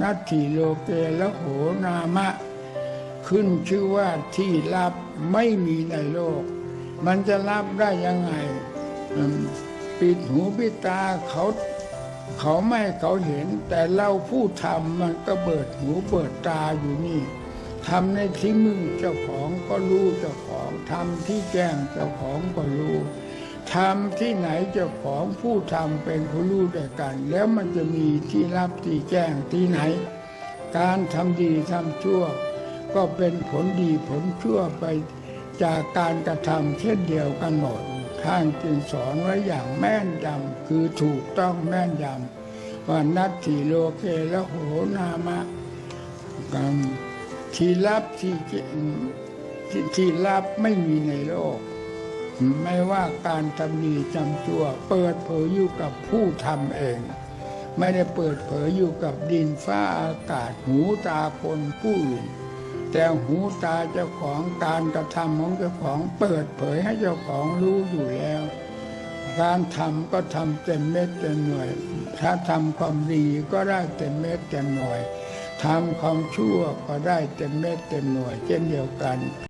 นัตถิโลเกละโหนามะ ขึ้นชื่อว่าที่ลับไม่มีในโลก มันจะรับได้ยังไง ปิดหูปิดตาเขาเขาไม่เขาเห็น แต่เราผู้ทำมันก็เปิดหูเปิดตาอยู่นี่ทำในที่มือเจ้าของก็รู้เจ้าของทำที่แจ้งเจ้าของก็รู้ ทำที่ไหนเจ้าของผู้ทำเป็นผู้รู้ด้วยกัน แล้วมันจะมีที่รับที่แจ้งที่ไหน การทำดีทำชั่ว ก็เป็นผลดีผลชั่วไปจากการกระทำเช่นเดียวกันหมดท่านจึงสอนไว้อย่างแม่นยำคือถูกต้องแม่นยำว่านัตถิโลเกและโหนามะกรรที่ลับที่จริงที่ที่ลับไม่มีในโลก ไม่ว่าการทำดีจำชั่ว เปิดเผยอยู่กับผู้ทำเอง ไม่ได้เปิดเผยอยู่กับดินฟ้าอากาศหูตาคนผู้อื่นแต่หูตาเจ้าของการกระทำของเจ้าของเปิดเผยให้เจ้าของรู้อยู่แล้ว การทำก็ทำเต็มเม็ดเต็มหน่วย ถ้าทำความดีก็ได้เต็มเม็ดเต็มหน่วยทำความชั่วก็ได้เต็มเม็ดเต็มหน่วย เช่นเดียวกัน